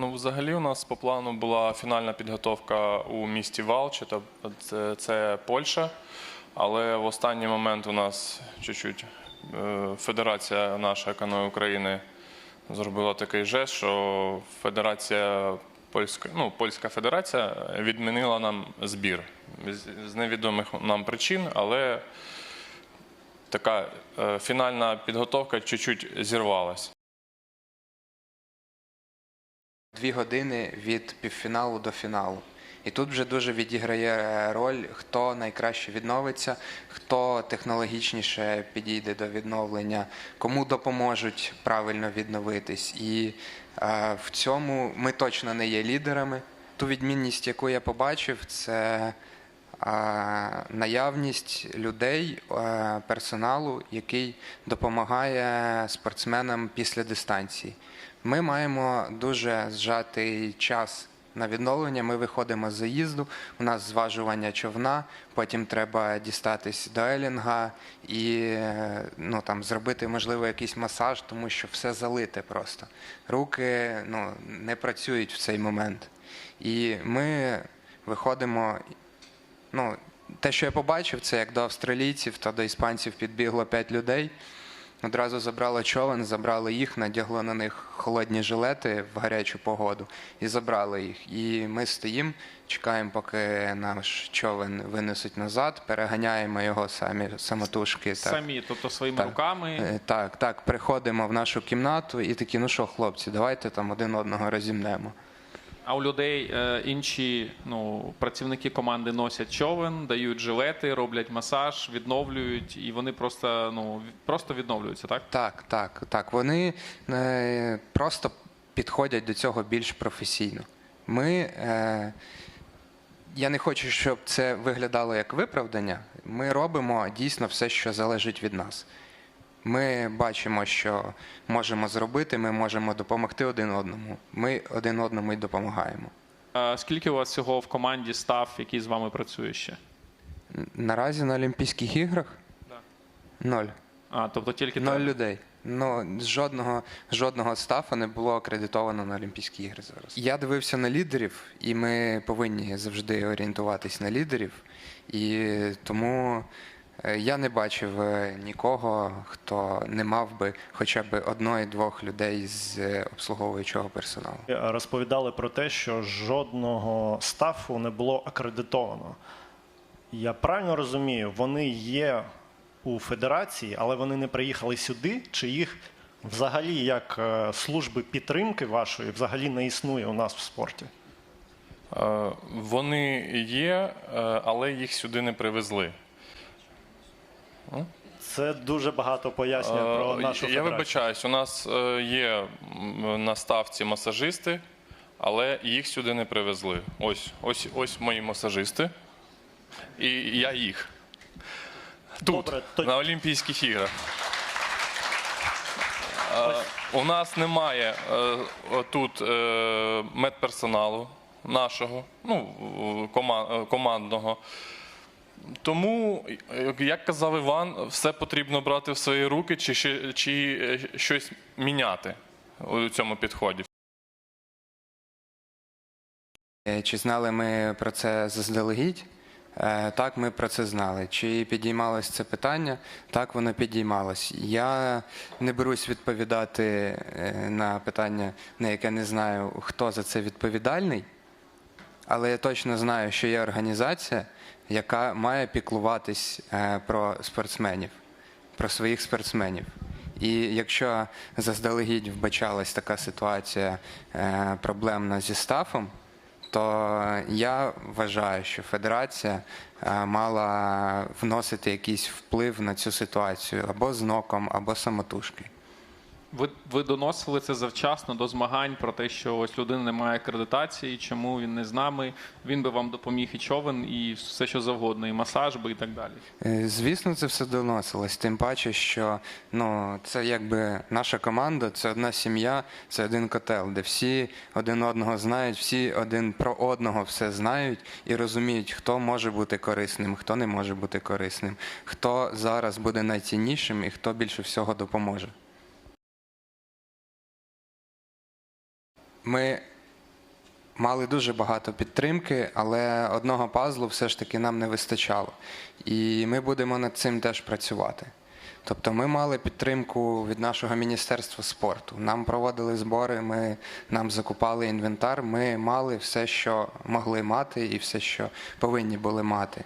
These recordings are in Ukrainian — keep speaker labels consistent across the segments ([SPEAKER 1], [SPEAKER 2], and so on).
[SPEAKER 1] Ну, взагалі, у нас по плану була фінальна підготовка у місті Валчі, це, це Польща. Але в останній момент у нас чуть-чуть е, Федерація наша каною України зробила такий жест, що Федерація Польська, ну, Польська Федерація відмінила нам збір з, з невідомих нам причин, але така е, фінальна підготовка чуть-чуть зірвалась.
[SPEAKER 2] Дві години від півфіналу до фіналу. І тут вже дуже відіграє роль, хто найкраще відновиться, хто технологічніше підійде до відновлення, кому допоможуть правильно відновитись. І е, в цьому ми точно не є лідерами. Ту відмінність, яку я побачив, це е, наявність людей, е, персоналу, який допомагає спортсменам після дистанції. Ми маємо дуже зжатий час на відновлення. Ми виходимо з заїзду, у нас зважування човна, потім треба дістатись до Елінга і ну, там, зробити, можливо, якийсь масаж, тому що все залите просто. Руки ну, не працюють в цей момент. І ми виходимо. Ну, те, що я побачив, це як до австралійців та до іспанців підбігло п'ять людей. Одразу забрало човен, забрали їх, надягло на них холодні жилети в гарячу погоду і забрали їх. І ми стоїмо, чекаємо, поки наш човен винесуть назад, переганяємо його самі самотужки. Так.
[SPEAKER 3] Самі, тобто своїми
[SPEAKER 2] Так.
[SPEAKER 3] руками.
[SPEAKER 2] Е, Так, так, приходимо в нашу кімнату і такі, ну що, хлопці, давайте там один одного розімнемо.
[SPEAKER 3] А у людей е, інші ну, працівники команди носять човен, дають жилети, роблять масаж, відновлюють, і вони просто, ну, просто відновлюються, так?
[SPEAKER 2] Так, так, так. Вони е, просто підходять до цього більш професійно. Ми, е, я не хочу, щоб це виглядало як виправдання. Ми робимо дійсно все, що залежить від нас. Ми бачимо, що можемо зробити, ми можемо допомогти один одному. Ми один одному й допомагаємо.
[SPEAKER 3] Е, скільки у вас всього в команді став, який з вами працює ще?
[SPEAKER 2] Наразі на Олімпійських іграх
[SPEAKER 3] Да.
[SPEAKER 2] ноль.
[SPEAKER 3] А, тобто тільки
[SPEAKER 2] Ноль
[SPEAKER 3] так.
[SPEAKER 2] людей. Ну, жодного, жодного стафу не було акредитовано на Олімпійські ігри зараз. Я дивився на лідерів, і ми повинні завжди орієнтуватись на лідерів. І тому я не бачив е, нікого, хто не мав би хоча б одної-двох людей з е, обслуговуючого персоналу.
[SPEAKER 4] розповідали про те, що жодного стафу не було акредитовано. Я правильно розумію, вони є у федерації, але вони не приїхали сюди, чи їх взагалі як е, служби підтримки вашої взагалі не існує у нас в спорті?
[SPEAKER 1] Е, Вони є, е, але їх сюди не привезли.
[SPEAKER 4] Це дуже багато пояснює про
[SPEAKER 1] Е,
[SPEAKER 4] нашу
[SPEAKER 1] Я вибачаюсь, у нас е, є на ставці масажисти, але їх сюди не привезли. Ось, ось, ось мої масажисти. І я їх. Тут,
[SPEAKER 4] Добре, то-
[SPEAKER 1] на Олімпійських іграх. Е, У нас немає е, тут е, медперсоналу нашого, ну, кома- е, командного. Тому, як казав Іван, все потрібно брати в свої руки чи, ще- чи е, щось міняти у цьому підході.
[SPEAKER 2] Е, Чи знали ми про це заздалегідь? Е, Так, ми про це знали. Чи підіймалось це питання? Так, воно підіймалось. Я не берусь відповідати на питання, на яке не знаю, хто за це відповідальний, але я точно знаю, що є організація, яка має піклуватись е, про спортсменів, про своїх спортсменів. І якщо заздалегідь вбачалась така ситуація е, проблемна зі стафом, то я вважаю, що федерація е, мала вносити якийсь вплив на цю ситуацію або з ноком, або самотужки.
[SPEAKER 3] Ви, ви доносили це завчасно до змагань про те, що ось людина не має акредитації, чому він не з нами, він би вам допоміг і човен, і все що завгодно, і масаж би, і так далі.
[SPEAKER 2] Е, Звісно, це все доносилось. Тим паче, що ну, це якби наша команда, це одна сім'я, це один котел, де всі один одного знають, всі один про одного все знають і розуміють, хто може бути корисним, хто не може бути корисним, хто зараз буде найціннішим і хто більше всього допоможе. Ми мали дуже багато підтримки, але одного пазлу все ж таки нам не вистачало. І ми будемо над цим теж працювати. Тобто ми мали підтримку від нашого міністерства спорту. Нам проводили збори, ми нам закупали інвентар. Ми мали все, що могли мати, і все, що повинні були мати.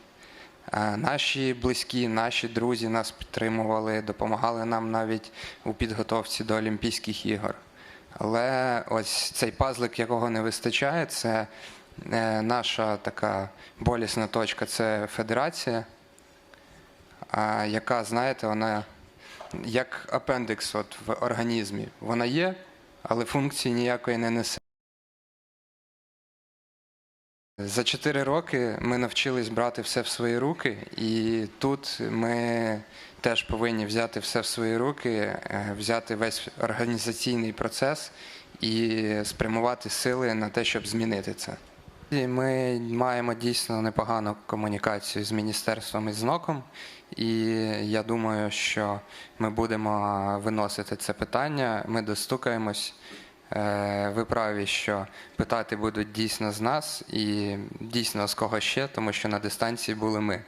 [SPEAKER 2] Е, Наші близькі, наші друзі нас підтримували, допомагали нам навіть у підготовці до Олімпійських ігор. Але ось цей пазлик, якого не вистачає, це е, наша така болісна точка це федерація, яка, знаєте, вона як апендикс от в організмі. Вона є, але функції ніякої не несе. За 4 роки ми навчились брати все в свої руки, і тут ми теж повинні взяти все в свої руки, е, взяти весь організаційний процес і спрямувати сили на те, щоб змінити це. І Ми маємо дійсно непогану комунікацію з міністерством і з НОКом, і я думаю, що ми будемо виносити це питання. Ми достукаємось. Е, Ви праві, що питати будуть дійсно з нас і дійсно з кого ще, тому що на дистанції були ми.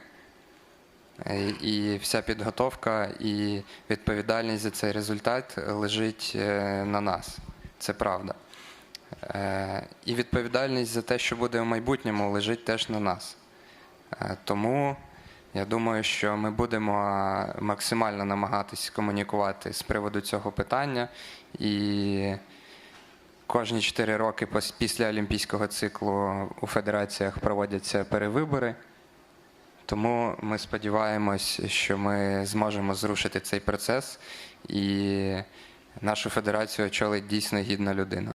[SPEAKER 2] Е, І вся підготовка і відповідальність за цей результат лежить е, на нас. Це правда. І відповідальність за те, що буде в майбутньому, лежить теж на нас. Тому я думаю, що ми будемо максимально намагатись комунікувати з приводу цього питання. І кожні 4 роки після олімпійського циклу у федераціях проводяться перевибори. Тому ми сподіваємось, що ми зможемо зрушити цей процес і нашу федерацію очолить дійсно гідна людина.